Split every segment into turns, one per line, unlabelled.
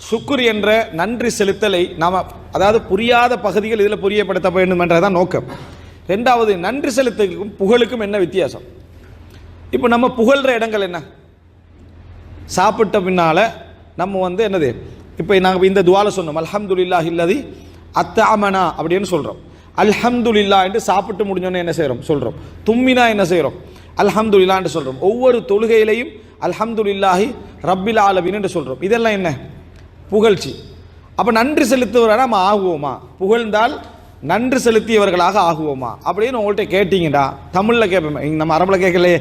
சுக்குர் என்ற நன்றி செலுத்தலை நாம் அதாவது புரியாத பகுதிகள் இதில் புரியப்படுத்த வேண்டும் என்றதான் நோக்கம். ரெண்டாவது நன்றி செலுத்துக்கும் புகழுக்கும் என்ன வித்தியாசம்? இப்போ நம்ம புகழ்கிற இடங்கள் என்ன? சாப்பிட்ட பின்னால் நம்ம வந்து என்னது? இப்போ நாங்கள் இந்த துவால சொன்னோம் அல்ஹம்துல்லா இல்லதி அத்தாமனா அப்படின்னு சொல்கிறோம் அல்ஹம்துல்லா என்று சாப்பிட்டு முடிஞ்சோன்னே என்ன செய்கிறோம் சொல்கிறோம் தும்மினா என்ன செய்கிறோம் அல்ஹம்துல்லான்னு சொல்கிறோம் ஒவ்வொரு தொழுகையிலையும் அல்ஹம்துல்லாஹி ரப்பில் ஆலமீன் என்று சொல்கிறோம் இதெல்லாம் என்ன? புகழ்ச்சி. அப்போ நன்றி செலுத்துவராக நம்ம ஆகுவோமா? புகழ்ந்தால் நன்றி செலுத்தியவர்களாக ஆகுவோமா? அப்படின்னு உங்கள்கிட்ட கேட்டிங்கடா தமிழில் கேட்போம் நம்ம அரபில் கேட்கலையே.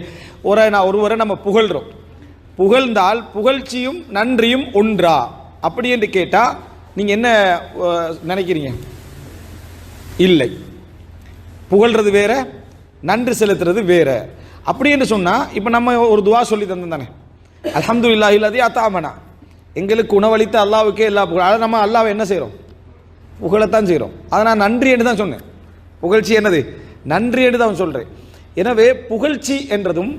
ஒரு நான் ஒருவரை நம்ம புகழ்கிறோம் புகழ்ந்தால் புகழ்ச்சியும் நன்றியும் ஒன்றா அப்படி என்று கேட்டால் நீங்கள் என்ன நினைக்கிறீங்க? இல்லை. புகழ்றது வேற நன்றி செலுத்துறது வேற. அப்படி என்று சொன்னால் இப்போ நம்ம ஒரு துவா சொல்லி தந்தோம் தானே. அலமது இல்லாஹில்லாதே அத்தாமனா. எங்களுக்கு உணவளித்த அல்லாவுக்கே எல்லா புகழ். அதை நம்ம அல்லாவை என்ன செய்கிறோம் புகழத்தான் செய்கிறோம் அதை நான் நன்றி என்று தான் சொன்னேன். புகழ்ச்சி என்னது? நன்றி என்று தான் சொல்கிறேன் எனவே புகழ்ச்சி என்றதும்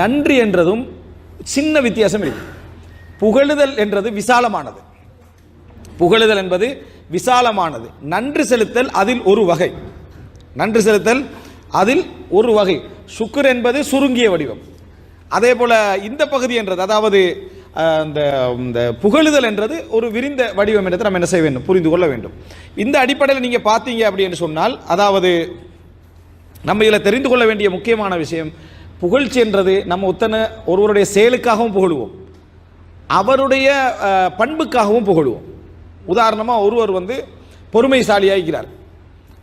நன்றி என்றதும் சின்ன வித்தியாசம் இருக்கு புகழுதல் என்றது விசாலமானது. புகழுதல் என்பது விசாலமானது. நன்றி செலுத்தல் அதில் ஒரு வகை. நன்றி செலுத்தல் அதில் ஒரு வகை. சுக்குர் என்பது சுருங்கிய வடிவம். அதே போல் இந்த பகுதி என்றது அதாவது அந்த இந்த புகழுதல் என்றது ஒரு விரிந்த வடிவம் என்றதை நம்ம என்ன செய்ய வேண்டும்? புரிந்து கொள்ள வேண்டும். இந்த அடிப்படையில் நீங்கள் பார்த்தீங்க அப்படின்னு சொன்னால் அதாவது நம்ம இதில் தெரிந்து கொள்ள வேண்டிய முக்கியமான விஷயம் புகழ்ச்சி என்றது நம்ம ஒத்தனை ஒருவருடைய செயலுக்காகவும் புகழுவோம். அவருடைய பண்புக்காகவும் புகழுவோம். உதாரணமாக ஒருவர் வந்து பொறுமைசாலியாகிறார்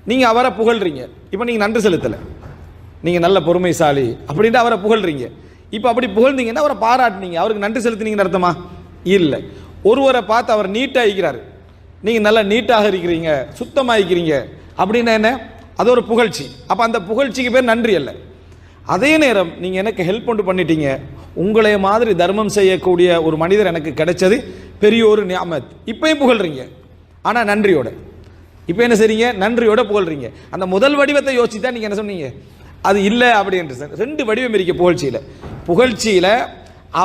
நீங்கள் அவரை புகழ்றீங்க. இப்போ நீங்கள் நன்றி செலுத்தலை. நீங்கள் நல்ல பொறுமைசாலி அப்படின்ட்டு அவரை புகழ்றீங்க. இப்போ அப்படி புகழ்ந்தீங்கன்னா அவரை பாராட்டினீங்க. அவருக்கு நன்றி செலுத்தினீங்கன்னு அர்த்தமா? இல்லை. ஒருவரை பார்த்து அவர் நீட்டாக இருக்கிறார் நீங்கள் நல்லா நீட்டாக இருக்கிறீங்க சுத்தமாக இருக்கிறீங்க அப்படின்னா என்ன? அது ஒரு புகழ்ச்சி. அப்போ அந்த புகழ்ச்சிக்கு பேர் நன்றி அல்ல. அதே நேரம் நீங்கள் எனக்கு ஹெல்ப் கொண்டு பண்ணிட்டீங்க. உங்களை மாதிரி தர்மம் செய்யக்கூடிய ஒரு மனிதர் எனக்கு கிடைச்சது பெரிய ஒரு நியாமத். இப்பயும் புகழ்றீங்க. ஆனால் நன்றியோட. இப்போ என்ன செய்றீங்க? நன்றியோட புகழ்றீங்க. அந்த முதல் வடிவத்தை யோசிச்சு தான் நீங்கள் என்ன சொன்னீங்க? அது இல்லை அப்படின்ட்டு ரெண்டு வடிவம் இருக்க புகழ்ச்சியில். புகழ்ச்சியில்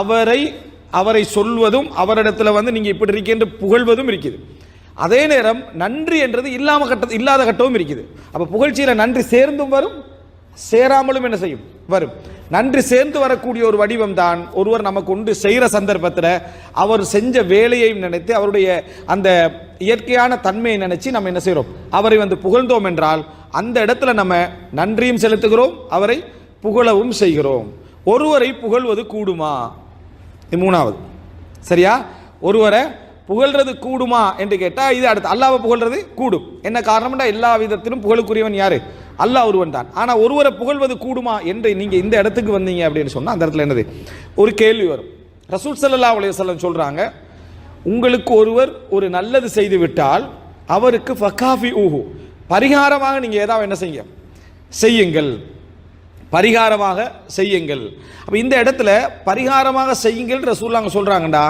அவரை அவரை சொல்வதும் அவரிடத்துல வந்து நீங்கள் இப்படி இருக்கேன்னு புகழ்வதும் இருக்குது. அதே நேரம் நன்றி என்றது இல்லாம கட்ட இல்லாத கட்டமும் இருக்குது. அப்போ புகழ்ச்சியில் நன்றி சேர்ந்தும் வரும் சேராமலும் என்ன செய்யும்? வரும். நன்றி சேர்ந்து வரக்கூடிய ஒரு வடிவம் தான் ஒருவர் நமக்கு ஒன்று செய்கிற சந்தர்ப்பத்தில் அவர் செஞ்ச வேலையையும் நினைத்து அவருடைய அந்த இயற்கையான தன்மையை நினைச்சு நம்ம என்ன செய்கிறோம்? அவரை வந்து புகழ்ந்தோம் என்றால் அந்த இடத்துல நம்ம நன்றியும் செலுத்துகிறோம் அவரை புகழவும் செய்கிறோம். ஒருவரை புகழ்வது கூடுமா? இது மூணாவது. சரியா? ஒருவரை புகழ்றது கூடுமா என்று கேட்டால் இது அடுத்து அல்லாவை புகழ்றது கூடும். என்ன காரணம்னா எல்லா விதத்திலும் புகழுக்குரியவன் யாரு? அல்லாஹ் ஒருவன் தான். ஆனால் ஒருவரை புகழ்வது கூடுமா என்று நீங்கள் இந்த இடத்துக்கு வந்தீங்க அப்படின்னு சொன்னால் அந்த இடத்துல என்னது? ஒரு கேள்வி வரும். ரசூல் சல்லா அலைஹி சொல்கிறாங்க உங்களுக்கு ஒருவர் ஒரு நல்லது செய்து விட்டால் அவருக்கு ஃபகாஃபி ஊஹு பரிகாரமாக நீங்கள் ஏதாவது என்ன செய்யுங்க? செய்யுங்கள். பரிகாரமாக செய்யுங்கள். அப்போ இந்த இடத்துல பரிகாரமாக செய்யுங்கள் ரசூல்லாங்க சொல்கிறாங்கடா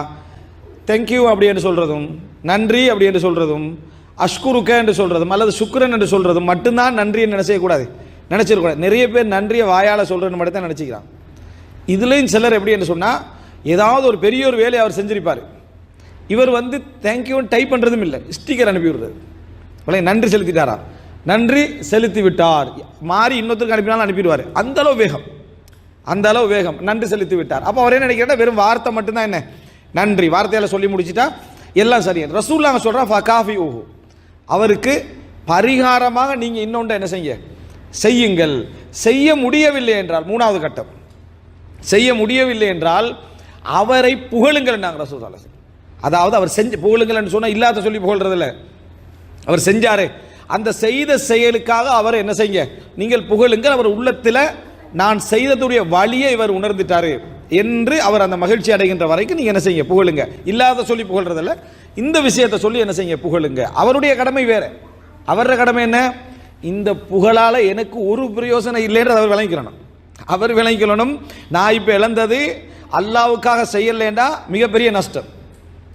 தேங்க்யூ அப்படி என்று சொல்கிறதும் நன்றி அப்படி என்று சொல்கிறதும் அஷ்குருக்க என்று சொல்கிறதும் அல்லது சுக்ரன் என்று சொல்கிறதும் மட்டும்தான் நன்றியை நினைச்சக்கூடாது நினச்சிருக்கூடாது நிறைய பேர் நன்றியை வாயால் சொல்கிறேன்னு மட்டும் தான் நினச்சிக்கிறான். இதுலேயும் சிலர் எப்படி என்று சொன்னால் ஏதாவது ஒரு பெரிய ஒரு வேலையை அவர் செஞ்சிருப்பார். இவர் வந்து தேங்க்யூன்னு டைப் பண்ணுறதும் இல்லை. ஸ்டிக்கர் அனுப்பி விடுறது. நன்றி செலுத்திட்டாரா? நன்றி செலுத்தி விட்டார். மாறி இன்னொருத்தருக்கு அனுப்பினாலும் அனுப்பிடுவார். அந்த அளவு வேகம். அந்த அளவு வேகம். நன்றி செலுத்தி விட்டார். அப்போ அவர் என்ன வெறும் வார்த்தை மட்டும்தான் என்ன? நன்றி. வார்த்தையால் சொல்லி முடிச்சிட்டா எல்லாம் சரி. ரசூல்லாங்க சொல்கிறா ஃபகாஃபி ஓஹோ அவருக்கு பரிகாரமாக நீங்கள் இன்னொன்று என்ன செய்யுங்க? செய்யுங்கள். செய்ய முடியவில்லை என்றால் மூணாவது கட்டம். செய்ய முடியவில்லை என்றால் அவரை புகழுங்கள் நாங்கள் ரசூல் அதாவது அவர் செஞ்சு புகழுங்கள்னு சொன்னால் இல்லாத சொல்லி புகழ்றதில்ல. அவர் செஞ்சாரே. அந்த செய்த செயலுக்காக அவர் என்ன செய்யுங்க? நீங்கள் புகழுங்கள். அவர் உள்ளத்தில் நான் செய்ததுடைய வழியை இவர் உணர்ந்துட்டாரு. என்று அவர் அந்த மகிழ்ச்சி அடைகின்ற வரைக்கும் நீங்கள் என்ன செய்யுங்க? புகழுங்க. இல்லாத சொல்லி புகழ்றதில்ல. இந்த விஷயத்தை சொல்லி என்ன செய்யுங்க? புகழுங்க. அவருடைய கடமை வேற. அவரோட கடமை என்ன? இந்த புகழால் எனக்கு ஒரு பிரயோசனம் இல்லைன்றது அவர் விளங்கிக்கிறணும் அவர் விளங்கிக்கணும். நான் இப்போ இழந்தது அல்லாவுக்காக செய்யலைண்டா மிகப்பெரிய நஷ்டம்.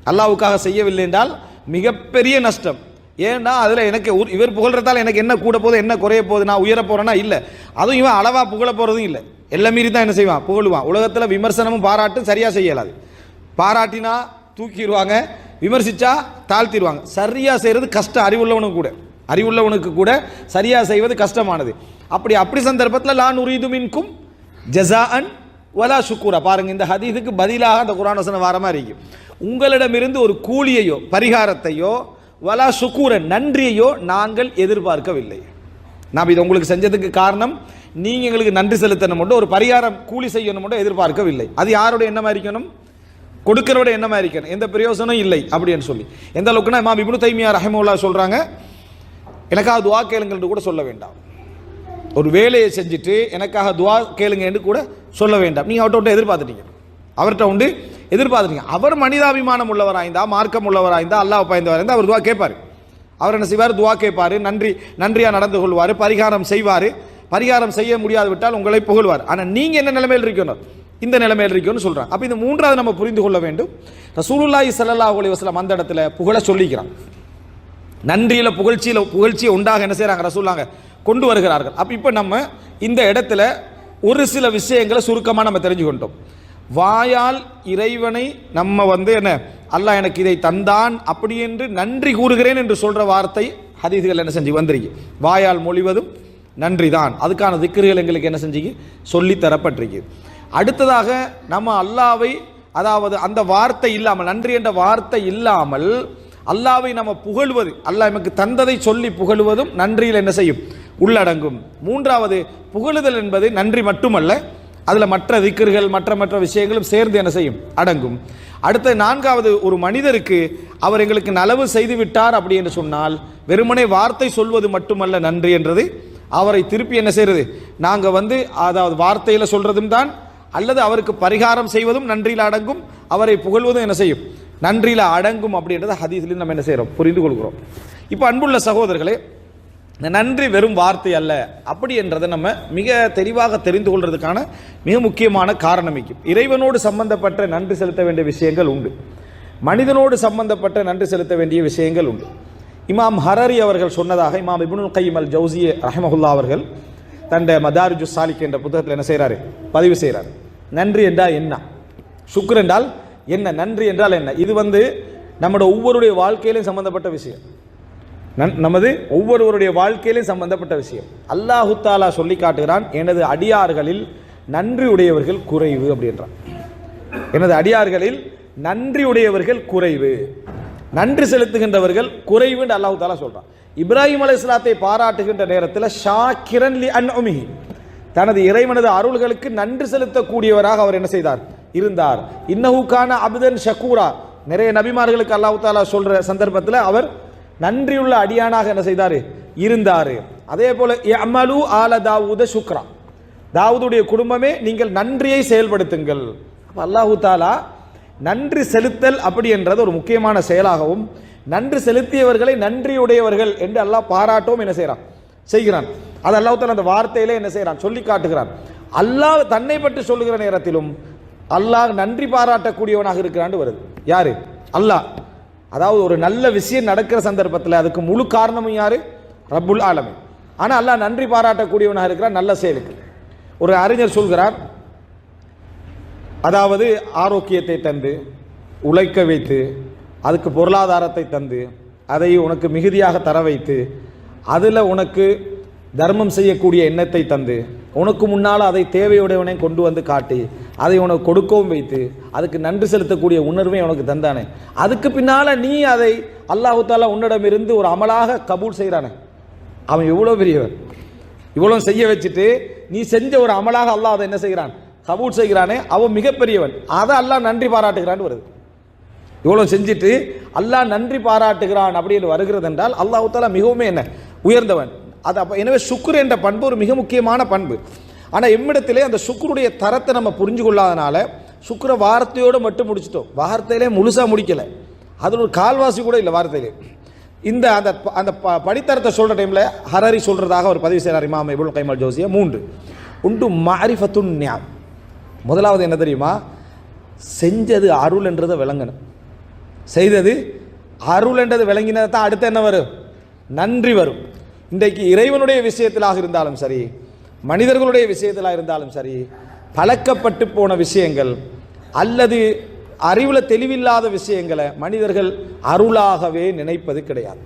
அல்லாவுக்காக செய்யவில்லை என்றால் மிகப்பெரிய நஷ்டம். ஏன்னா அதில் எனக்கு இவர் புகழ்றதால எனக்கு என்ன கூட போகுது என்ன குறைய போகுது நான் உயர போகிறேன்னா இல்லை. அதுவும் இவன் அளவாக புகழ போகிறதும் இல்லை. எல்லாம் மீறி தான் என்ன செய்வான்? புகழுவான். உலகத்தில் விமர்சனமும் பாராட்டும் சரியாக செய்யலாது. பாராட்டினா தூக்கிடுவாங்க விமர்சித்தா தாழ்த்திடுவாங்க. சரியாக செய்கிறது கஷ்டம் அறிவுள்ளவனுக்கு கூட. அறிவுள்ளவனுக்கு கூட சரியாக செய்வது கஷ்டமானது. அப்படி அப்படி சந்தர்ப்பத்தில் லா உரீது மின்கும் ஜஸாஅன் வலா சுக்கூரா பாருங்க இந்த ஹதீஸுக்கு பதிலாக அந்த குரான் வசனம் வர மாதிரி இருக்கும் உங்களிடமிருந்து ஒரு கூலியையோ பரிகாரத்தையோ வலா சுக்கூர நன்றியையோ நாங்கள் எதிர்பார்க்கவில்லை. நாம் இதை உங்களுக்கு செஞ்சதுக்கு காரணம் நீங்கள் எங்களுக்கு நன்றி செலுத்தணும் மட்டும் ஒரு பரிகாரம் கூலி செய்யணும் மட்டும் எதிர்பார்க்கவில்லை. அது யாரோட எண்ணமா இருக்கணும்? கொடுக்கிறோட எண்ணமா இருக்கணும். எந்த பிரயோசனம் இல்லை அப்படின்னு சொல்லி. எந்த அளவுக்குன்னா இமாம் இப்னு தைமியா ரஹமுல்லா சொல்கிறாங்க எனக்காக துவா கேளுங்கள் என்று கூட சொல்ல வேண்டாம். ஒரு வேலையை செஞ்சுட்டு எனக்காக துவா கேளுங்க என்று கூட சொல்ல வேண்டாம். நீங்கள் அவர்கிட்ட விட்டு எதிர்பார்த்துட்டீங்க. அவர்கிட்ட உண்டு எதிர்பார்த்துட்டீங்க. அவர் மனிதாபிமானம் உள்ளவராய்ந்தா மார்க்கம் உள்ளவராய்ந்தா அல்லாஹ் பாய்ந்தவராய்ந்தா அவர் துவா கேட்பார். அவர் என்ன செய்வார்? துவா கேட்பார். நன்றி நன்றியாக நடந்து கொள்வார். பரிகாரம் செய்வார். பரிகாரம் செய்ய முடியாது விட்டால் உங்களை புகழ்வார். ஆனால் நீங்கள் என்ன நிலைமையில் இருக்கணும்? இந்த நிலைமையில் இருக்கணும்னு சொல்கிறாங்க அப்போ இந்த மூன்றாவது நம்ம புரிந்து கொள்ள வேண்டும். ரசூலுல்லாஹி ஸல்லல்லாஹு அலி வஸ்லாம் அந்த இடத்துல புகழ சொல்லிக்கிறான். நன்றியில் புகழ்ச்சியில் புகழ்ச்சியை உண்டாக என்ன செய்கிறாங்க ரசூலாங்க கொண்டு வருகிறார்கள். அப்போ இப்போ நம்ம இந்த இடத்துல ஒரு சில விஷயங்களை சுருக்கமாக நம்ம தெரிஞ்சுக்கொண்டோம் வாயால் இறைவனை நம்ம வந்து என்ன அல்லாஹ் எனக்கு இதை தந்தான் அப்படி என்று நன்றி கூறுகிறேன் என்று சொல்கிற வார்த்தை ஹதீதுகள் என்ன செஞ்சு வந்திருக்கு. வாயால் மொழிவதும் நன்றி தான் அதுக்கான திக்கர்கள் எங்களுக்கு என்ன செஞ்சு சொல்லி தரப்பட்டிருக்கு. அடுத்ததாக நம்ம அல்லாவை அதாவது அந்த வார்த்தை இல்லாமல் நன்றி என்ற வார்த்தை இல்லாமல் அல்லாவை நம்ம புகழ்வது அல்லாஹ் நமக்கு தந்ததை சொல்லி புகழுவதும் நன்றியில் என்ன செய்யும்? உள்ளடங்கும். மூன்றாவது புகழுதல் என்பது நன்றி மட்டுமல்ல அதில் மற்ற திக்கர்கள் மற்ற மற்ற விஷயங்களும் சேர்ந்து என்ன செய்யும்? அடங்கும். அடுத்த நான்காவது ஒரு மனிதருக்கு அவர் எங்களுக்கு நலவு செய்து விட்டார் அப்படி என்று சொன்னால் வெறுமனே வார்த்தை சொல்வது மட்டுமல்ல நன்றி என்றது. அவரை திருப்பி என்ன செய்யறது நாங்கள் வந்து அதாவது வார்த்தையில் சொல்றதும் தான் அல்லது அவருக்கு பரிகாரம் செய்வதும் நன்றியில் அடங்கும். அவரை புகழ்வதும் என்ன செய்யும்? நன்றியில் அடங்கும் அப்படின்றத ஹதீஸ்லேயும் நம்ம என்ன செய்கிறோம் புரிந்து கொள்கிறோம். இப்போ அன்புள்ள சகோதரர்களே நன்றி வெறும் வார்த்தை அல்ல. அப்படி என்றதை நம்ம மிக தெளிவாக தெரிந்து கொள்றதுக்கான மிக முக்கியமான காரணம் இறைவனோடு சம்பந்தப்பட்ட நன்றி செலுத்த வேண்டிய விஷயங்கள் உண்டு. மனிதனோடு சம்பந்தப்பட்ட நன்றி செலுத்த வேண்டிய விஷயங்கள் உண்டு. இமாம் ஹரரி அவர்கள் சொன்னதாக இமாம் இபுனுல் கைம் அல் ஜவுசிய ரஹமஹுல்லா அவர்கள் தண்ட மதாரிஜு சாலிக் என்ற புத்தகத்தில் என்ன செய்கிறாரு பதிவு செய்கிறார் நன்றி என்றால் என்ன? சுக்கர் என்றால் என்ன? நன்றி என்றால் என்ன? இது வந்து நம்மளோட ஒவ்வொருடைய வாழ்க்கையிலும் சம்பந்தப்பட்ட விஷயம். நமது ஒவ்வொருவருடைய வாழ்க்கையிலும் சம்பந்தப்பட்ட விஷயம். அல்லாஹு தாலா சொல்லி காட்டுகிறான் எனது அடியார்களில் நன்றி உடையவர்கள் குறைவு அப்படின்றான். எனது அடியார்களில் நன்றி உடையவர்கள் குறைவு. நன்றி செலுத்துகின்றவர்கள் குறைவுன்னு அல்லாஹு தாலா சொல்றான். இப்ராஹிம் அலைஹிஸ்ஸலாத்தை பாராட்டுகின்ற நேரத்தில் ஷாக்கிரன் லி அன்உமிஹி தனது இறைவனது அருள்களுக்கு நன்றி செலுத்தக்கூடியவராக அவர் என்ன செய்தார்? இருந்தார். இன்னஹுக்கான அபிதன் ஷக்கூரா நிறைய நபிமார்களுக்கு அல்லாஹு தாலா சொல்ற சந்தர்ப்பத்தில் அவர் நன்றியுள்ள அடியானாக என்ன செய்தார்? இருந்தார். அதே போல அமலு ஆல தாவூத சுக்ரா. தாவூதுடைய குடும்பமே நீங்கள் நன்றியை செயல்படுத்துங்கள். அப்ப அல்லாஹு தாலா நன்றி செலுத்தல் அப்படி என்றது ஒரு முக்கியமான செயலாகவும் நன்றி செலுத்தியவர்களை நன்றியுடையவர்கள் என்று அல்லாஹ் பாராட்டவும் என்ன செய்கிறான் செய்கிறான். அது அல்லாஹ் தாலா அந்த வார்த்தையிலே என்ன செய்கிறான் சொல்லி காட்டுகிறான். அல்லாஹ் தன்னை பற்றி சொல்லுகிற நேரத்திலும் அல்லாஹ் நன்றி பாராட்டக்கூடியவனாக இருக்கிறான்னு வருது. யாரு? அல்லாஹ். அதாவது ஒரு நல்ல விஷயம் நடக்கிற சந்தர்ப்பத்தில் அதுக்கு முழு காரணமும் யாரு? ரப்புல் ஆலமீன். ஆனால் அல்லாஹ் நன்றி பாராட்டக்கூடியவனாக இருக்கிறான் நல்ல செயலுக்கு. ஒரு அறிஞர் சொல்கிறார் அதாவது ஆரோக்கியத்தை தந்து உழைக்க வைத்து அதுக்கு பொருளாதாரத்தை தந்து அதை உனக்கு மிகுதியாக தர வைத்து அதில் உனக்கு தர்மம் செய்யக்கூடிய எண்ணத்தை தந்து உனக்கு முன்னால் அதை தேவையுடையவனை கொண்டு வந்து காட்டி அதை உனக்கு கொடுக்கவும் வைத்து அதுக்கு நன்றி செலுத்தக்கூடிய உணர்வை உனக்கு தந்தானே. அதுக்கு பின்னால் நீ அதை அல்லாஹு தாலா உன்னிடமிருந்து ஒரு அமலாக கபூல் செய்கிறானே அவன் எவ்வளோ பெரியவன்? இவ்வளோ செய்ய வச்சுட்டு நீ செஞ்ச ஒரு அமலாக அல்லாஹ் அதை என்ன செய்கிறான்? கபூல் செய்கிறானே. அவன் மிகப்பெரியவன். அதை அல்லாஹ் நன்றி பாராட்டுகிறான்னு வருது. இவ்வளோ செஞ்சுட்டு அல்லாஹ் நன்றி பாராட்டுகிறான் அப்படின்னு வருகிறது என்றால் அல்லாஹ் தாலா மிகவும் என்ன? உயர்ந்தவன். அது அப்போ எனவே சுக்குர் என்ற பண்பு ஒரு மிக முக்கியமான பண்பு. ஆனால் எம்மிடத்திலே அந்த சுக்குருடைய தரத்தை நம்ம புரிஞ்சு கொள்ளாதனால சுக்குர வார்த்தையோடு மட்டும் முடிச்சிட்டோம். வார்த்தையிலே முழுசாக முடிக்கலை. அதில் ஒரு கால்வாசி கூட இல்லை வார்த்தையிலே. இந்த அந்த அந்த ப- படித்தரத்தை சொல்கிற டைமில் ஹரரி சொல்கிறதாக ஒரு பதிவு செய்கிறார் இமாம் இபுல் கைமல் ஜோசியா. மூன்று. உண்டு மாரிஃபத்துன் நியாம். முதலாவது என்ன தெரியுமா? செஞ்சது அருள் என்றதை விளங்கணும். செய்தது அருள் என்றது விளங்கினது தான் அடுத்து என்ன வரும்? நன்றி வரும். இன்றைக்கு இறைவனுடைய விஷயத்திலாக இருந்தாலும் சரி மனிதர்களுடைய விஷயத்திலாக இருந்தாலும் சரி பழக்கப்பட்டு போன விஷயங்கள் அல்லது அறிவில் தெளிவில்லாத விஷயங்களை மனிதர்கள் அருளாகவே நினைப்பது கிடையாது.